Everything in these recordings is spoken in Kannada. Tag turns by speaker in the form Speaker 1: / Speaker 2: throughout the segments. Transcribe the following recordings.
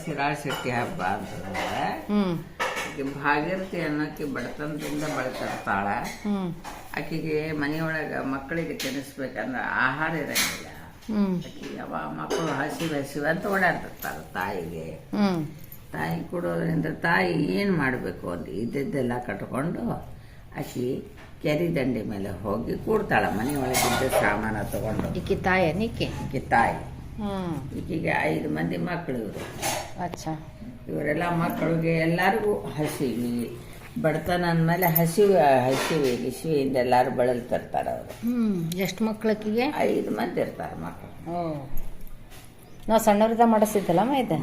Speaker 1: ಶಿರಾಳ್ ಶೆಟ್ಟಿ ಹಬ್ಬ ಅಂತಂದ್ರೆ
Speaker 2: ಹ್ಮ್.
Speaker 1: ಆಕೆ ಅನ್ನಕ್ಕೆ ಅನ್ನೋಕೆ ಬಡತನದಿಂದ
Speaker 2: ಬಳಸಿರ್ತಾಳ
Speaker 1: ಆಕೆಗೆ ಮನೆಯೊಳಗೆ ಮಕ್ಕಳಿಗೆ ತಿನ್ನಿಸ್ಬೇಕಂದ್ರೆ ಆಹಾರ ಇರಂಗಿಲ್ಲ.
Speaker 2: ಹ್ಮ್.
Speaker 1: ಆಕೆ ಯಾವ ಮಕ್ಕಳು ಹಸಿವೆ ಹಸಿವೆ ಅಂತ ಓಡಾಡ್ತಿರ್ತಾರ ತಾಯಿಗೆ. ತಾಯಿ ಕೊಡೋದ್ರಿಂದ ತಾಯಿ ಏನು ಮಾಡಬೇಕು ಅಂತ ಇದ್ದಿದ್ದೆಲ್ಲ ಕಟ್ಕೊಂಡು ಆಕೆ ಕೆರಿ ದಂಡೆ ಮೇಲೆ ಹೋಗಿ ಕೂಡ್ತಾಳ. ಮನೆಯೊಳಗಿದ್ದ ಸಾಮಾನ ತಗೊಂಡು
Speaker 2: ಇಕ್ಕಿ ತಾಯಿ
Speaker 1: ಕಿ ತಾಯಿ. ಈಕೆಗೆ ಐದು ಮಂದಿ ಮಕ್ಕಳು ಇವರು.
Speaker 2: ಅಚ್ಚಾ.
Speaker 1: ಇವರೆಲ್ಲ ಮಕ್ಕಳಿಗೆ ಎಲ್ಲರಿಗೂ ಹಸಿವಿ ಬಡತನ ಅಂದಮೇಲೆ ಹಸಿವು ಹಸಿವಿ ಹಸಿವಿಯಿಂದ ಎಲ್ಲರೂ ಬಳಲ್ತಿರ್ತಾರೆ ಅವರು.
Speaker 2: ಹ್ಮ್. ಎಷ್ಟು ಮಕ್ಕಳಿಗೆ
Speaker 1: ಐದು ಮಂದಿ ಇರ್ತಾರೆ ಮಕ್ಕಳು
Speaker 2: ಓ. ನಾವು ಸಣ್ಣವ್ರದ ಮಾಡಿಸಿದ್ದಲ್ಲ ಇದು?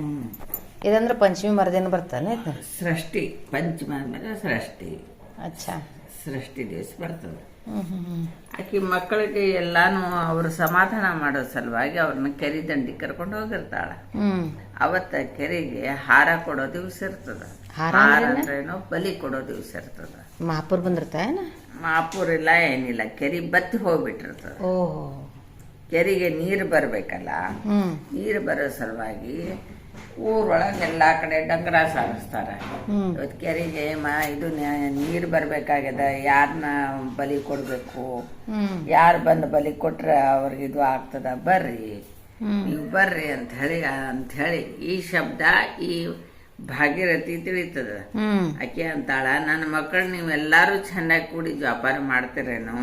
Speaker 2: ಇದಂದ್ರೆ ಪಂಚಮಿ ಮರದಿನ ಬರ್ತಾನೆ ಇದು?
Speaker 1: ಸೃಷ್ಟಿ ಪಂಚಮಿ ಅಂದ್ಮೇಲೆ ಸೃಷ್ಟಿ.
Speaker 2: ಅಚ್ಚಾ.
Speaker 1: ಸೃಷ್ಟಿ ದಿವಸ ಬರ್ತದೆ. ಆಕೆ ಮಕ್ಕಳಿಗೆ ಎಲ್ಲಾನು ಅವರು ಸಮಾಧಾನ ಮಾಡೋ ಸಲುವಾಗಿ ಅವ್ರನ್ನ ಕೆರೆ ದಂಡಿ ಕರ್ಕೊಂಡು ಹೋಗಿರ್ತಾಳ. ಅವತ್ತ ಕೆರೆಗೆ ಹಾರ ಕೊಡೋ ದಿವಸ ಇರ್ತದ.
Speaker 2: ಹಾರ ಅಂದ್ರೇನ?
Speaker 1: ಬಲಿ ಕೊಡೋ ದಿವಸ ಇರ್ತದ.
Speaker 2: ಮಹಾಪುರ್ ಬಂದಿರ್ತ
Speaker 1: ಮಹಾಪುರ್ ಇಲ್ಲ ಏನಿಲ್ಲ. ಕೆರೆ ಬತ್ತಿ ಹೋಗ್ಬಿಟ್ಟಿರ್ತದ. ಕೆರೆಗೆ ನೀರು ಬರ್ಬೇಕಲ್ಲ? ನೀರು ಬರೋ ಸಲುವಾಗಿ ಊರೊಳಗೆ ಎಲ್ಲಾ ಕಡೆ ಡಂಗರ ಸಾರಿಸ್ತಾರ. ಇವತ್ತು ಕೆರೆಗೆ ಮ ಇದು ನೀರು ಬರಬೇಕಾಗ್ಯದ ಯಾರನ್ನ ಬಲಿ ಕೊಡಬೇಕು? ಯಾರು ಬಂದು ಬಲಿ ಕೊಟ್ರೆ ಅವ್ರಿಗೆ ಇದು ಆಗ್ತದ? ಬರ್ರಿ. ನೀವು ಬರ್ರಿ ಅಂತ ಹೇಳಿ ಅಂತ ಹೇಳಿ ಈ ಶಬ್ದ ಈ ಭಾಗೀರಥಿ ತಿಳಿತದ. ಆಕೆ ಅಂತಾಳ ನನ್ನ ಮಕ್ಕಳು ನೀವೆಲ್ಲಾರು ಚೆನ್ನಾಗಿ ಕೂಡಿ ವ್ಯಾಪಾರ ಮಾಡ್ತಿರೇನು?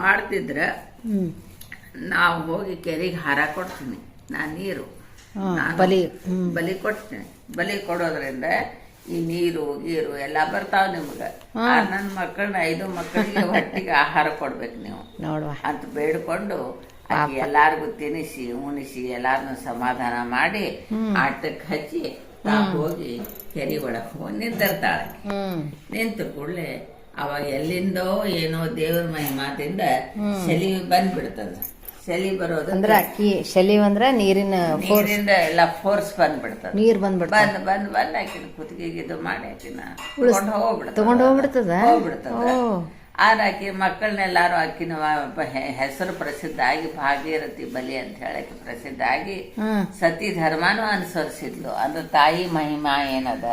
Speaker 1: ಮಾಡ್ತಿದ್ರ ನಾವು ಹೋಗಿ ಕೆರೆಗೆ ಹಾರ ಕೊಡ್ತೀನಿ ನಾ ನೀರು.
Speaker 2: ಬಲಿ
Speaker 1: ಬಲಿ ಕೊಡ್ತೀನಿ ಬಲಿ ಕೊಡೋದ್ರಿಂದ ಈ ನೀರು ಗೀರು ಎಲ್ಲ ಬರ್ತಾವ ನಿಮ್ಗ.
Speaker 2: ನನ್
Speaker 1: ನನ್ನ ಮಕ್ಕಳನ್ನ ಐದು ಮಕ್ಕಳಿಗೆ ಹೊಟ್ಟಿಗೆ ಆಹಾರ ಕೊಡ್ಬೇಕು ನೀವು.
Speaker 2: ನೋಡುವ.
Speaker 1: ಅಂತ ಬೇಡ್ಕೊಂಡು ಆಕಿ ಎಲ್ಲಾರ್ಗು ತಿನ್ನಿಸಿ ಉಣಿಸಿ ಎಲ್ಲಾರನ್ನು ಸಮಾಧಾನ ಮಾಡಿ ಆಟಕ್ಕೆ ಹಚ್ಚಿ ತಾ ಹೋಗಿ ಕೆರಿ ಒಳಗೆ ಹೋಗಿ ನಿಂತಿರ್ತಾಳೆ ನಿಂತ ಕೂಡಲೇ ಅವಾಗ ಎಲ್ಲಿಂದೋ ಏನೋ ದೇವ್ರ ಮಹಿಮಾದಿಂದ ಸಲಿ ಬಂದ್ಬಿಡ್ತದ. ಸೆಲಿ ಬರೋದು
Speaker 2: ಅಂದ್ರೆ ಅಕ್ಕಿ ಶಲಿ ಅಂದ್ರ ನೀರಿನ ಫೋರ್ಸ್
Speaker 1: ನೀರಿಂದ ಎಲ್ಲ ಫೋರ್ಸ್ ಬಂದ್ಬಿಡ್ತದೆ.
Speaker 2: ನೀರ್ ಬಂದ್ಬಿಡ್ತ
Speaker 1: ಬಂದ್ ಬಂದ್ ಬಂದ್ ಆಕಿನ ಕುತ್ತಿಗೆಗೆ ಇದು ಮಾಡಿ ಹಾಕಿನ ತಗೊಂಡ್ ಹೋಗ್ಬಿಡ್ತದ.
Speaker 2: ತಗೊಂಡ್ ಹೋಗ್ಬಿಡ್ತದ?
Speaker 1: ಹೋಗ್ಬಿಡ್ತದ.
Speaker 2: ಓ.
Speaker 1: ಆದ್ರೆ ಆಕಿ ಮಕ್ಕಳನ್ನೆಲ್ಲಾರು ಆಕಿನ ವ- ಹೆ- ಹೆಸರು ಪ್ರಸಿದ್ಧ ಆಗಿ ಭಾಗೀರಥಿ ಬಲಿ ಅಂತ ಹೇಳಕ್ಕೆ ಪ್ರಸಿದ್ಧ ಆಗಿ
Speaker 2: ಹ್ಮ್.
Speaker 1: ಸತಿ ಧರ್ಮನೂ ಅನುಸರಿಸಿದ್ಲು. ಅಂದ್ರೆ ತಾಯಿ ಮಹಿಮಾ ಏನದ?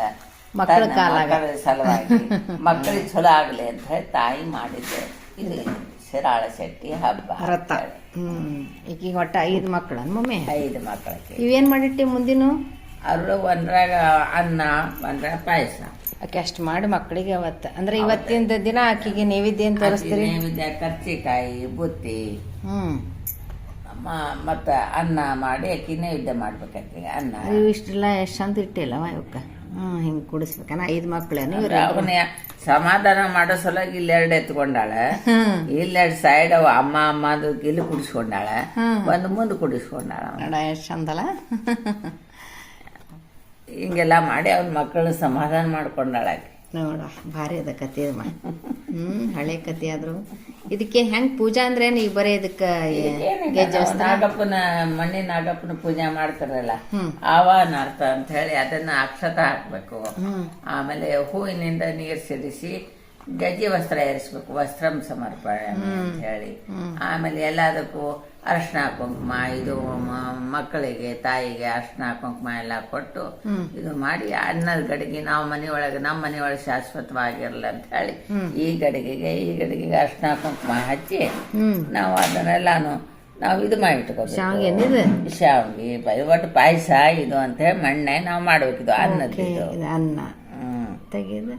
Speaker 2: ಮಕ್ಕಳ
Speaker 1: ತನ್ನ
Speaker 2: ಕಾಲಾಗ.
Speaker 1: ಮಕ್ಕಳ ಸಲುವಾಗಿ. ಮಕ್ಕಳಿಗೆ ಚಲೋ ಆಗ್ಲಿ ಅಂತ ಹೇಳಿ ತಾಯಿ ಮಾಡಿದ್ದೆ. ಇದು. ಶಿರಾಳ ಶೆಟ್ಟಿ ಹಬ್ಬ
Speaker 2: ರಥ. ಹ್ಮ್. ಈಗ ಒಟ್ಟ ಐದು ಮಕ್ಕಳ ಮಮ್ಮಿ
Speaker 1: ಐದು ಮಕ್ಕಳಿಗೆ
Speaker 2: ಇವೇನ್ ಮಾಡಿಟ್ಟಿ ಮುಂದಿನ
Speaker 1: ಅವರು ಒಂದ್ರಾಗ ಅನ್ನ ಒಂದ್ರಾಗ ಪಾಯಸ.
Speaker 2: ಆಕೆ ಅಷ್ಟು ಮಾಡಿ ಮಕ್ಕಳಿಗೆ ಅವತ್ತ. ಅಂದ್ರೆ ಇವತ್ತಿನ ದಿನ ಆಕಿಗೆ ನೈವೇದ್ಯ ಅಂತ ತೋರಿಸ್ತೀರಿ?
Speaker 1: ನೈವೇದ್ಯ ಕರ್ಚಿಕಾಯಿ ಬುತ್ತಿ.
Speaker 2: ಹ್ಮ್.
Speaker 1: ಮತ್ತು ಅನ್ನ ಮಾಡಿ ಅಕ್ಕಿ ನೈವೇದ್ಯ ಮಾಡ್ಬೇಕಾಗ್ತದೆ ಅನ್ನ.
Speaker 2: ಇವು ಇಷ್ಟೆಲ್ಲ ಎಷ್ಟು ಅಂತ ಇಟ್ಟಿಲ್ಲ ಇವಕ್ಕ. ಹಿಂಗ್ ಕುಡಿಸ್ಬೇಕನ ಐದು ಮಕ್ಕಳೇನು ಇವ್ರ
Speaker 1: ಅವನ ಸಮಾಧಾನ ಮಾಡೋ ಸಲುವಾಗಿ ಇಲ್ಲಿ ಎರಡು ಎತ್ಕೊಂಡಾಳ.
Speaker 2: ಹ್ಮ್.
Speaker 1: ಇಲ್ಲೆರಡು ಸೈಡ್ ಅವ ಅಮ್ಮ ಅಮ್ಮ ಅದು ಇಲ್ಲಿ ಕುಡಿಸ್ಕೊಂಡಾಳ.
Speaker 2: ಹ್ಮ್.
Speaker 1: ಒಂದು ಮುಂದೆ ಕುಡಿಸ್ಕೊಂಡಾಳ ಅವ್ನ.
Speaker 2: ನೋಡ ಎಷ್ಟು ಚಂದಲ್ಲ?
Speaker 1: ಹಿಂಗೆಲ್ಲ ಮಾಡಿ ಅವ್ನ ಮಕ್ಕಳನ್ನ ಸಮಾಧಾನ ಮಾಡ್ಕೊಂಡಾಳ ಆಕಿ
Speaker 2: ನೋಡ ಭಾರಿ ಅದ ಕತೆ ಅದ ಹ್ಮ್ ಹಳೆ ಕತೆ ಆದ್ರು. ಇದಕ್ಕೆ ಹೆಂಗ್ ಪೂಜಾ ಅಂದ್ರೆ ಈಗ ಬರೀ ಇದಕ್ಕ
Speaker 1: ನಾಗಪ್ಪನ ಮಣ್ಣಿನ ನಾಗಪ್ಪನ ಪೂಜೆ ಮಾಡ್ತಾರಲ್ಲ
Speaker 2: ಆವಾನ
Speaker 1: ಆವಾನಾರ್ಥ ಅಂತ ಹೇಳಿ ಅದನ್ನ ಅಕ್ಷತ ಹಾಕ್ಬೇಕು. ಆಮೇಲೆ ಹೂವಿನಿಂದ ನೀರು ಸೇರಿಸಿ ಗಜ್ಜಿ ವಸ್ತ್ರ ಏರಿಸ್ಬೇಕು ವಸ್ತ್ರಂ ಸಮರ್ಪಣೆ ಅಂತ ಹೇಳಿ. ಆಮೇಲೆ ಎಲ್ಲದಕ್ಕೂ ಅರ್ಶನ ಕುಂಕುಮ ಇದು ಮಕ್ಕಳಿಗೆ ತಾಯಿಗೆ ಅರ್ಶನ ಕುಂಕುಮ ಎಲ್ಲ ಕೊಟ್ಟು ಇದು ಮಾಡಿ ಅನ್ನದ ಗಡಿಗೆ ನಾವು ಮನೆಯೊಳಗೆ ನಮ್ಮ ಮನೆಯೊಳಗೆ ಶಾಶ್ವತವಾಗಿರಲ್ಲ ಅಂತ ಹೇಳಿ ಈ ಗಡಿಗೆಗೆ ಈ ಗಡಿಗೆಗೆ ಅರ್ಶನ ಕುಂಕುಮ ಹಚ್ಚಿ ನಾವು ಅದನ್ನೆಲ್ಲಾನು ನಾವು ಇದು ಮಾಡಿಟ್ಕೋಬೇಕು.
Speaker 2: ಶಾವಿಗೆ ಬೈ
Speaker 1: ಶಾವಿಗೆ ಒಟ್ಟು ಪಾಯಸ ಇದು ಅಂತ ಹೇಳಿ ಮಣ್ಣೆ ನಾವು ಮಾಡ್ಬೇಕು ಇದು ಅನ್ನದ ಇದು.
Speaker 2: ಇದು ಅನ್ನ. ತೆಗೆದು.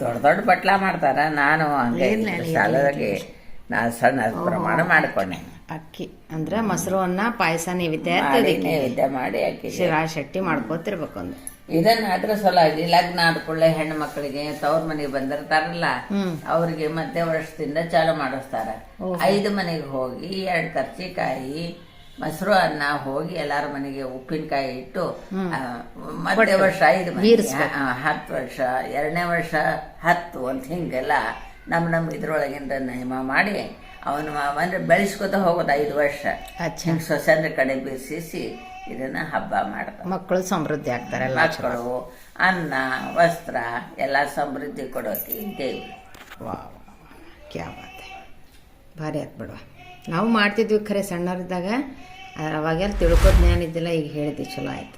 Speaker 1: ದೊಡ್ಡ ದೊಡ್ಡ ಬಟ್ಲ ಮಾಡ್ತಾರ ನಾನು ಹಂಗೆ ಸಾಲದಾಗಿ ನಾ ಸಣ್ಣ ಪ್ರಮಾಣ ಮಾಡ್ಕೊಂಡೆ.
Speaker 2: ಅಕ್ಕಿ ಅಂದ್ರೆ ಮೊಸರು ಅನ್ನ ಪಾಯಸ ನೈವೇದ್ಯ
Speaker 1: ನೈವೇದ್ಯ ಮಾಡಿ ಅಕ್ಕಿ
Speaker 2: ಶಿರಾ ಶೆಟ್ಟಿ ಮಾಡ್ಕೋತಿರ್ಬೇಕು ಒಂದು
Speaker 1: ಇದನ್ನ ಅದ್ರ ಸಲುವಾಗಿ ಲಗ್ನ ಆದ ಕೂಡಲೇ ಹೆಣ್ಣು ಮಕ್ಕಳಿಗೆ ತವ್ರ ಮನೆಗೆ ಬಂದಿರ್ತಾರಲ್ಲ ಅವ್ರಿಗೆ ಮಧ್ಯ ವರ್ಷದಿಂದ ಚಾಲು ಮಾಡಿಸ್ತಾರ. ಐದು ಮನೆಗೆ ಹೋಗಿ ಎರಡು ಕರ್ಚಿಕಾಯಿ ಮೊಸರು ಅನ್ನ ಹೋಗಿ ಎಲ್ಲಾರ ಮನೆಗೆ ಉಪ್ಪಿನಕಾಯಿ ಇಟ್ಟು ಮಧ್ಯ ವರ್ಷ ಐದು ಮನೆ ಹತ್ತು ವರ್ಷ ಎರಡನೇ ವರ್ಷ ಹತ್ತು ಅಂತ ಹಿಂಗೆಲ್ಲ ನಮ್ಮ ನಮ್ಮ ಇದ್ರೊಳಗಿಂದ ನೇಮ ಮಾಡಿ ಅವನು ಅಂದ್ರೆ ಬೆಳೆಸ್ಕೊತ ಹೋಗೋದು ಐದು ವರ್ಷ. ಹಿಂಗೆ ಸೊಸೆಂದ್ರ ಕಡೆ ಬಿಸಿಸಿ ಇದನ್ನ ಹಬ್ಬ ಮಾಡ್ತಾರೆ.
Speaker 2: ಮಕ್ಕಳು ಸಮೃದ್ಧಿ ಆಗ್ತಾರೆ
Speaker 1: ಮಕ್ಕಳು ಅನ್ನ ವಸ್ತ್ರ ಎಲ್ಲ ಸಮೃದ್ಧಿ ಕೊಡೋಕೆ ದೇವ್ರು
Speaker 2: ವಾವ್. ಕ್ಯಾ. ಭಾರಿ ಆಗ್ಬಿಡುವ ನಾವು ಮಾಡ್ತಿದ್ವಿ ಖರೆ ಸಣ್ಣವರಿದ್ದಾಗ ಅವಾಗೆಲ್ಲ ತಿಳ್ಕೊ ಜ್ಞಾನ ಇದ್ದಿಲ್ಲ ಈಗ ಹೇಳಿದ್ವಿ ಚಲೋ ಆಯ್ತು.